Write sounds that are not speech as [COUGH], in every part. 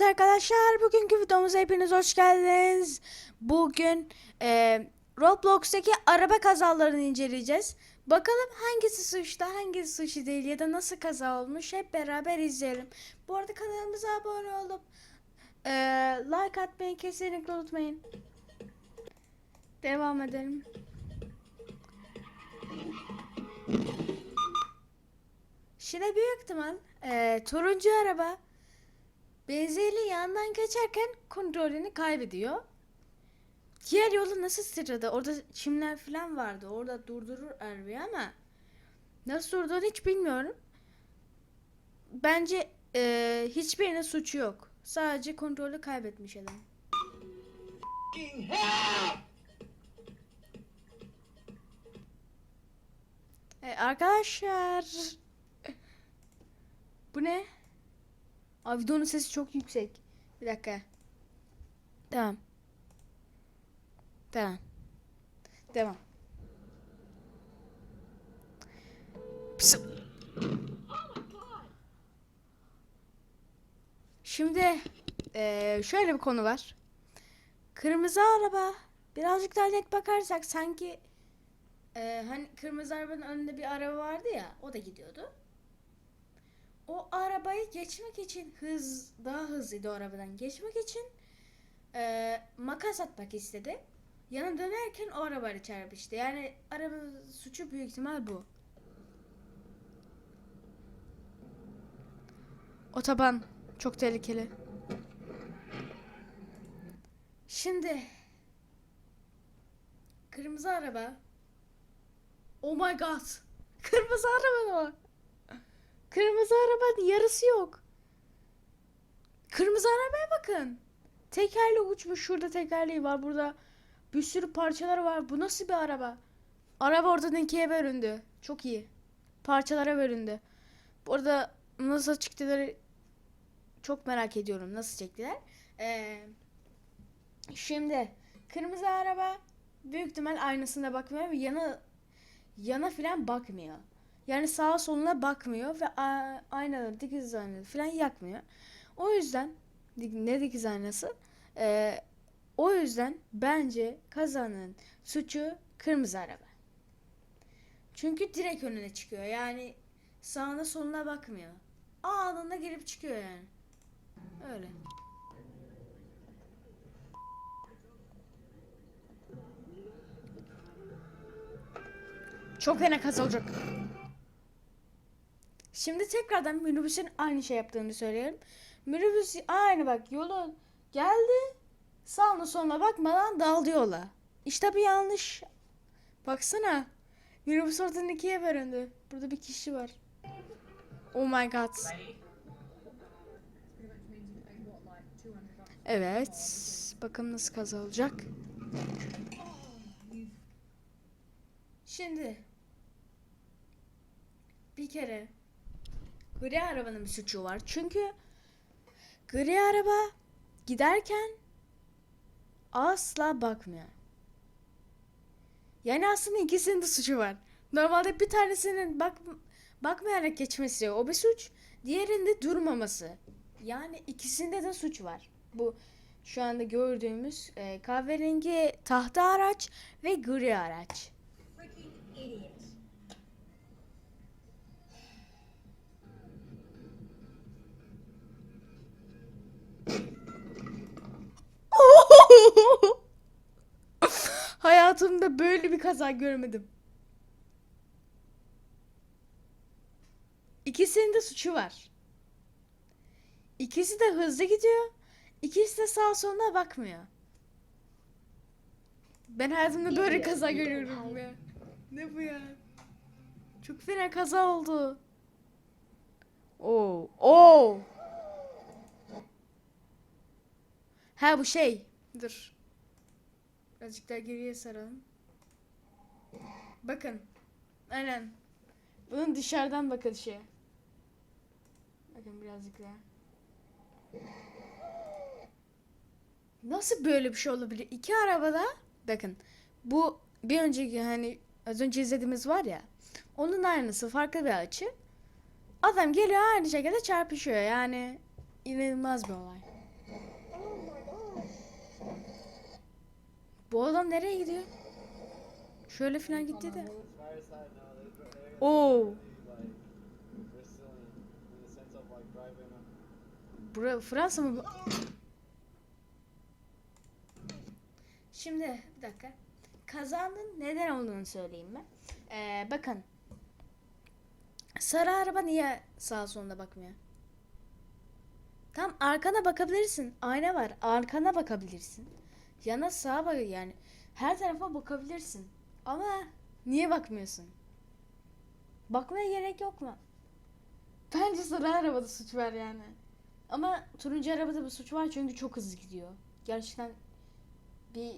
Evet arkadaşlar bugünkü videomuza hepiniz hoş geldiniz. Bugün e, Roblox'taki araba kazalarını inceleyeceğiz. Bakalım hangisi suçlu hangisi suçlu değil ya da nasıl kaza olmuş hep beraber izleyelim. Bu arada kanalımıza abone olup e, like atmayı kesinlikle unutmayın. Devam edelim. Şimdi büyük ihtimal e, turuncu araba Benzerli yandan geçerken kontrolünü kaybediyor. Diğer yolu nasıl sırada? Orada çimler falan vardı. Orada durdurur arabayı ama nasıl durduğunu hiç bilmiyorum. Bence e, hiçbirinin suçu yok. Sadece kontrolü kaybetmiş adam. E, arkadaşlar bu ne? Abi videonun sesi çok yüksek. Bir dakika. Tamam. Tamam. Devam. Pıs. Şimdi eee, şöyle bir konu var. Kırmızı araba. Birazcık daha net bakarsak sanki eee, hani kırmızı arabanın önünde bir araba vardı ya o da gidiyordu. O arabayı geçmek için hız daha hızlıydı o arabadan geçmek için eee, makas atmak istedi. Yana dönerken o arabayla çarpıştı. Yani arabanın suçu büyük ihtimal bu. Otoban çok tehlikeli. Şimdi kırmızı araba. Oh my god. Kırmızı araba var. Kırmızı arabanın yarısı yok. Kırmızı arabaya bakın. Tekerle uçmuş. Şurada tekerleği var. Burada bir sürü parçaları var. Bu nasıl bir araba? Araba ortadan ikiye bölündü. Çok iyi. Parçalara bölündü. Bu arada nasıl çıktıları çok merak ediyorum. Nasıl çektiler? Ee, şimdi kırmızı araba büyük ihtimal aynasına bakmıyor yana yana filan bakmıyor. Yani sağa soluna bakmıyor ve aynaları dikiz aynaları falan yakmıyor. O yüzden ne dikiz aynası? Ee, o yüzden bence kazanın suçu kırmızı araba. Çünkü direkt önüne çıkıyor. Yani sağına soluna bakmıyor. Anında girip çıkıyor yani. Öyle. Çok fena kaza olacak. Şimdi tekrardan minibüsün aynı şey yaptığını söyleyelim. Minibüs aynı bak yolun geldi sağına soluna bakmadan daldı yola. İşte bir yanlış. Baksana. Minibüs ortadan ikiye bölündü. Burada bir kişi var. Oh my god. Evet. Bakalım nasıl kaza olacak. Şimdi bir kere gri arabanın bir suçu var. Çünkü gri araba giderken asla bakmıyor. Yani aslında ikisinin de suçu var. Normalde bir tanesinin bak bakmayarak geçmesi o bir suç. Diğerinde durmaması. Yani ikisinde de suç var. Bu şu anda gördüğümüz e, kahverengi tahta araç ve gri araç. freaking idiot. [LAUGHS] Hayatımda böyle bir kaza görmedim. İkisinin de suçu var. İkisi de hızlı gidiyor. İkisi de sağa soluna bakmıyor. Ben hayatımda böyle kaza görüyorum ya. Ne bu ya? Çok fena kaza oldu. Oo, oo. Ha bu şey. Dur. Birazcık daha geriye saralım. Bakın. Aynen. Bunun dışarıdan bakılışı. Bakın birazcık daha. Nasıl böyle bir şey olabilir? İki arabada bakın. Bu bir önceki hani az önce izlediğimiz var ya. Onun aynısı farklı bir açı. Adam geliyor aynı şekilde çarpışıyor. Yani inanılmaz bir olay. Bu adam nereye gidiyor? Şöyle falan gitti de. Oo. Bura Fransa mı? Şimdi bir dakika. Kazanın neden olduğunu söyleyeyim ben. Ee, bakın. Sarı araba niye sağa sonuna bakmıyor? Tam arkana bakabilirsin. Ayna var. Arkana bakabilirsin. Yana sağa bak yani. Her tarafa bakabilirsin. Ama niye bakmıyorsun? Bakmaya gerek yok mu? Bence sarı arabada suç var yani. Ama turuncu arabada bir suç var çünkü çok hızlı gidiyor. Gerçekten bir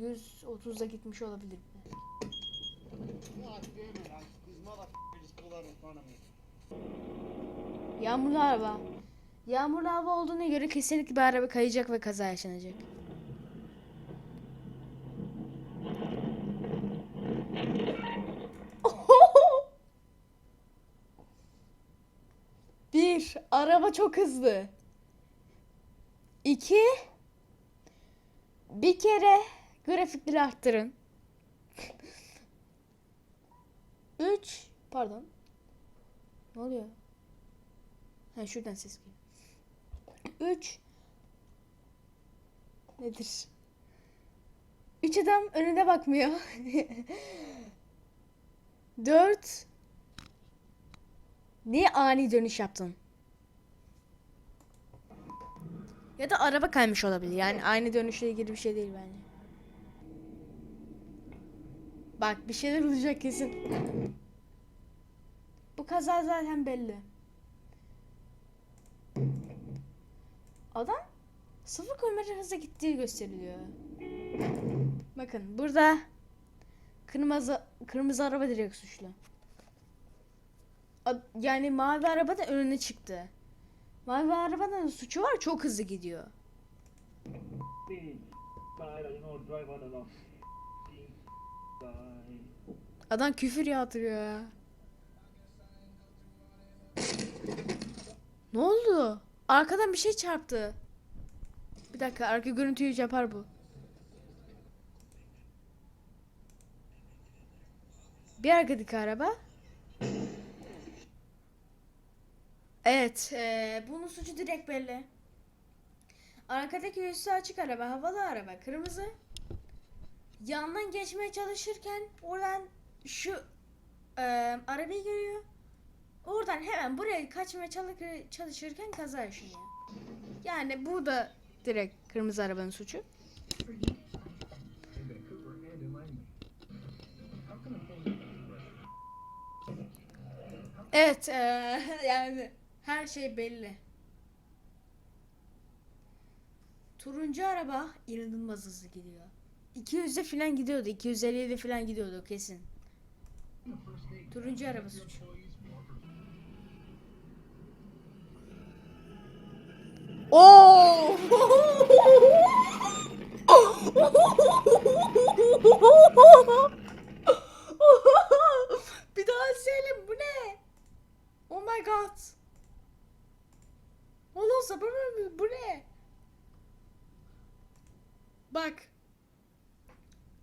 130'da gitmiş olabilir. Yağmurlu araba. Yağmurlu hava olduğuna göre kesinlikle bir araba kayacak ve kaza yaşanacak. Araba çok hızlı. İki, bir kere grafikleri arttırın. [LAUGHS] Üç, pardon. Ne oluyor? Ha şuradan ses geliyor. Üç. Nedir? Üç adam önüne bakmıyor. [LAUGHS] Dört. Niye ani dönüş yaptın? Ya da araba kaymış olabilir. Yani aynı dönüşle ilgili bir şey değil bence. Bak bir şeyler olacak kesin. Bu kaza zaten belli. Adam sıfır kilometre hızla gittiği gösteriliyor. Bakın burada kırmızı kırmızı araba direkt suçlu. Yani mavi araba da önüne çıktı. Mavi arabanın suçu var çok hızlı gidiyor. Adam küfür yağdırıyor ya. Ne oldu? Arkadan bir şey çarptı. Bir dakika arka görüntüyü yapar bu. Bir arkadaki araba. Evet, eee, bunun suçu direkt belli. Arkadaki üstü açık araba, havalı araba, kırmızı. Yandan geçmeye çalışırken oradan şu eee arabayı görüyor. Oradan hemen buraya kaçmaya çalı- çalışırken kaza yaşanıyor. Yani bu da direkt kırmızı arabanın suçu. Evet, eee, [LAUGHS] yani her şey belli. Turuncu araba inanılmaz hızlı gidiyor. 200'de falan gidiyordu. 250'de falan gidiyordu kesin. Turuncu araba suçu. Oo! [LAUGHS] [LAUGHS] Bir daha söyle bu ne? Oh my god. Allah sabır ver, bu ne? Bak.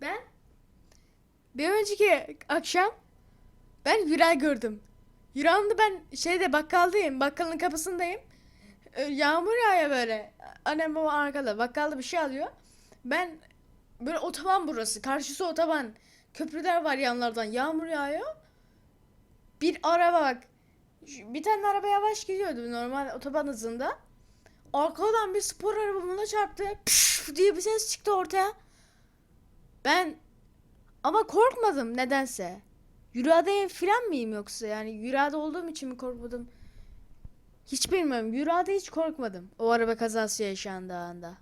Ben bir önceki akşam ben Güray gördüm. Yüreğimde ben şeyde bakkaldayım. Bakkalın kapısındayım. Yağmur yağıyor böyle. Annem babam arkada. Bakkalda bir şey alıyor. Ben böyle otoban burası. Karşısı otoban. Köprüler var yanlardan. Yağmur yağıyor. Bir araba bak. Bir tane araba yavaş gidiyordu normal otoban hızında. Arkadan bir spor araba buna çarptı. Püf diye bir ses çıktı ortaya. Ben ama korkmadım nedense. Yürüyadayım filan mıyım yoksa yani yürüyada olduğum için mi korkmadım? Hiç bilmiyorum. Yürüyada hiç korkmadım. O araba kazası yaşandığı anda.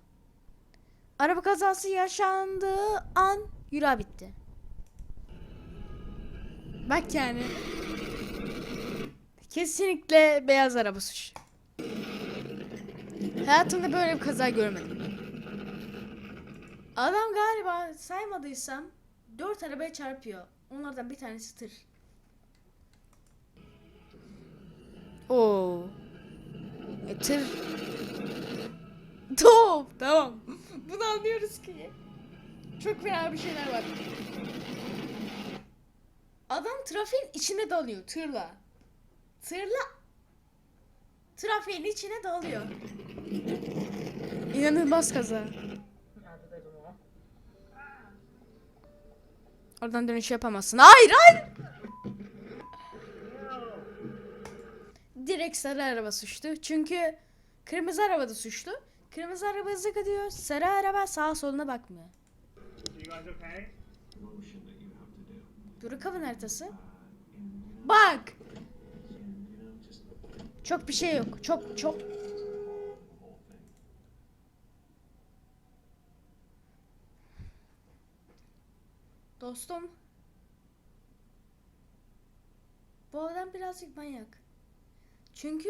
Araba kazası yaşandığı an yürüya bitti. Bak yani. Kesinlikle beyaz araba suç. Hayatımda böyle bir kaza görmedim. Adam galiba saymadıysam dört arabaya çarpıyor. Onlardan bir tanesi tır. Oo. E, tır. Tamam, tamam. [LAUGHS] Bunu anlıyoruz ki. Çok fena bir şeyler var. Adam trafiğin içine dalıyor tırla. Tırla trafiğin içine dalıyor. İnanılmaz kaza. Oradan dönüş yapamazsın. Hayır hayır. Direkt sarı araba suçlu. Çünkü kırmızı araba da suçlu. Kırmızı araba hızlı gidiyor. Sarı araba sağa soluna bakmıyor. Durukav'ın haritası. Bak. Çok bir şey yok. Çok çok. Dostum. Bu adam birazcık manyak. Çünkü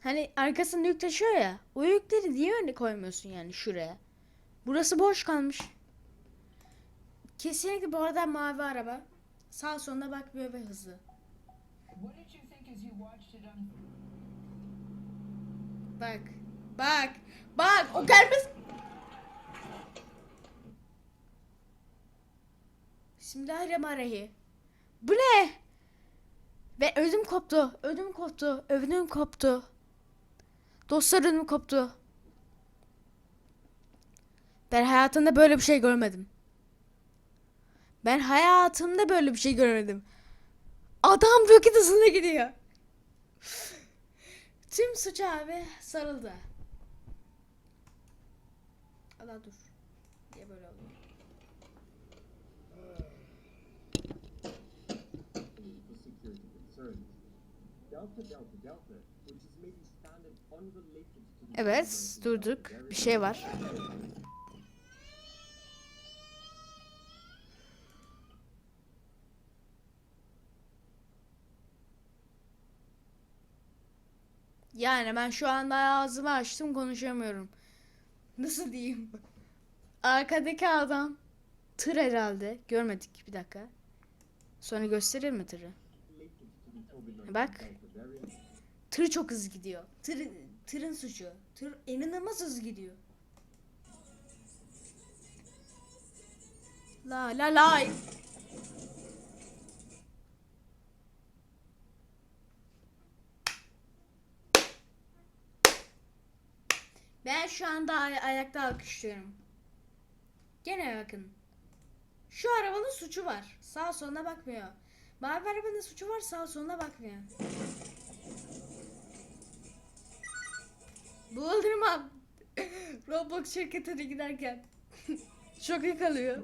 hani arkasında yük taşıyor ya. O yükleri niye önüne koymuyorsun yani şuraya? Burası boş kalmış. Kesinlikle bu arada mavi araba. Sağ soluna bakmıyor ve hızlı. Bak. Bak. Bak. O gelmez. Bismillahirrahmanirrahim. Bu ne? Ve ödüm koptu. Ödüm koptu. Ödüm koptu. Dostlar ödüm koptu. Ben hayatımda böyle bir şey görmedim. Ben hayatımda böyle bir şey görmedim. Adam roket hızına gidiyor. Tüm suç abi sarıldı. Allah dur. Niye böyle oluyor? Security concerns. Delta Delta Delta, which is maybe standard unrelated to the Evet durduk. Bir şey var. Yani ben şu anda ağzımı açtım konuşamıyorum. Nasıl diyeyim? Arkadaki adam tır herhalde. Görmedik bir dakika. Sonra gösterir mi tırı? related to the COVID-19 Bak. Tır çok hızlı gidiyor. Tır, tırın suçu. Tır inanılmaz hızlı gidiyor. La la la. Ben şu anda ay- ayakta alkışlıyorum. Gene bakın. Şu arabanın suçu var. Sağ soluna bakmıyor. Mavi arabanın suçu var sağ soluna bakmıyor. Buldurmam. [LAUGHS] Roblox şirketine giderken. [LAUGHS] Çok yakalıyor.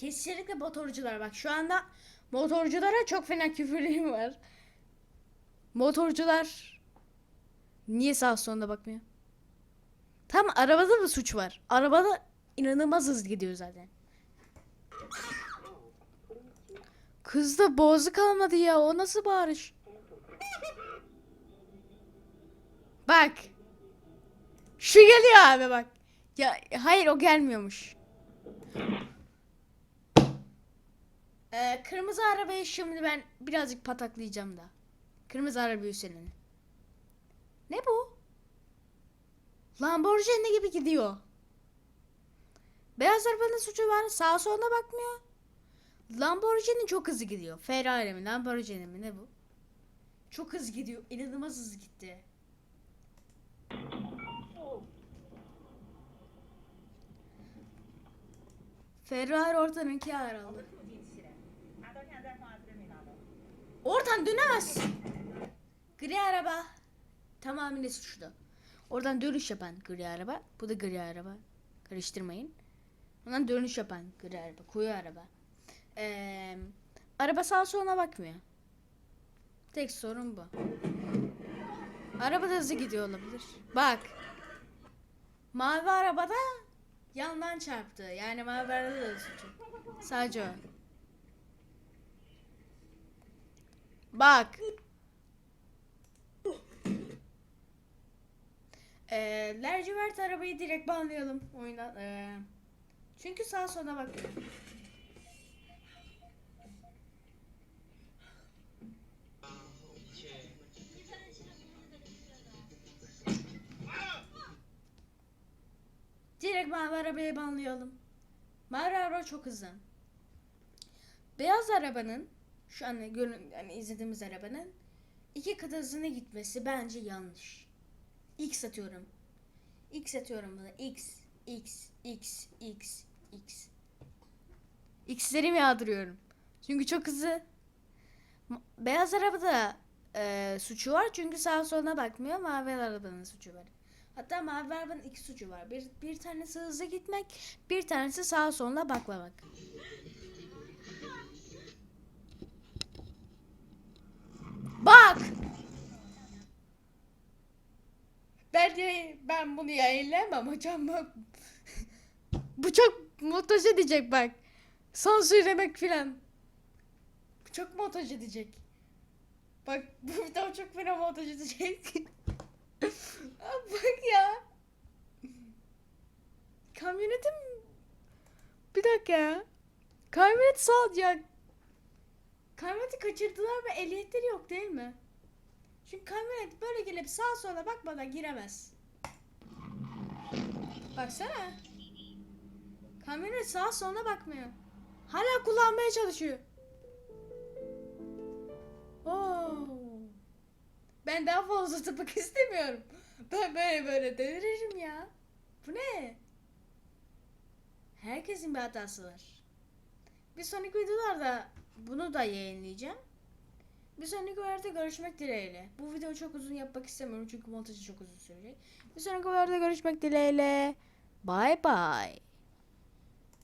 Kesinlikle motorcular bak şu anda motorculara çok fena küfürlerim var. Motorcular niye sağ sonuna bakmıyor? Tam arabada mı suç var? Arabada inanılmaz hızlı gidiyor zaten. Kızda boğazı kalmadı ya. O nasıl bağırış? Bak. Şu geliyor abi bak. Ya hayır o gelmiyormuş. Ee, kırmızı arabayı şimdi ben birazcık pataklayacağım da. Kırmızı araba Hüseyin'in. Ne bu? Lamborghini gibi gidiyor. Beyaz arabanın suçu var. Sağa soluna bakmıyor. Lamborghini çok hızlı gidiyor. Ferrari mi? Lamborghini mi? Ne bu? Çok hızlı gidiyor. İnanılmaz hızlı gitti. Ferrari oradan iki ayrıldı. Oradan dönemez. Gri araba tamamıyla suçlu. Oradan dönüş yapan gri araba. Bu da gri araba. Karıştırmayın. Ondan dönüş yapan gri araba. Koyu araba. Ee, araba sağa soluna bakmıyor. Tek sorun bu. Araba da hızlı gidiyor olabilir. Bak. Mavi arabada yandan çarptı. Yani mavi arabada da suçu. Sadece o. Bak. Ee, lacivert arabayı direkt banlayalım oyundan. Ee, çünkü sağa sola bakıyor. Direkt mavi arabayı banlayalım. Mavi araba çok hızlı. Beyaz arabanın şu an görün, yani izlediğimiz arabanın iki kat hızına gitmesi bence yanlış. X atıyorum. X atıyorum buna. X, X, X, X, X. X'lerimi yağdırıyorum. Çünkü çok hızlı. Beyaz arabada e, suçu var çünkü sağa soluna bakmıyor. Mavi arabanın suçu var. Hatta mavi arabanın iki suçu var. Bir, bir tanesi hızlı gitmek, bir tanesi sağa soluna bakmamak. Bak! Ben de, ben bunu yayınlayamam hocam bak. Bu çok montaj edecek bak. Sansürlemek filan. Bu çok montaj edecek. Bak [LAUGHS] bu video çok fena montaj edecek. Bak ya. Kamyonetim. Bir dakika ya. Kamyonet sağ ya. Kamyoneti kaçırdılar ve ehliyetleri yok değil mi? Çünkü kamyonet böyle gelip sağa sola bakmadan giremez. Baksana. Kamyonet sağa sola bakmıyor. Hala kullanmaya çalışıyor. Oo. Ben daha fazla tıpık istemiyorum. Ben böyle böyle deliririm ya. Bu ne? Herkesin bir hatası var. Bir sonraki videolarda bunu da yayınlayacağım. Bir sonraki videolarda görüşmek dileğiyle. Bu videoyu çok uzun yapmak istemiyorum çünkü montajı çok uzun sürecek. Bir sonraki videolarda görüşmek dileğiyle. Bye bye.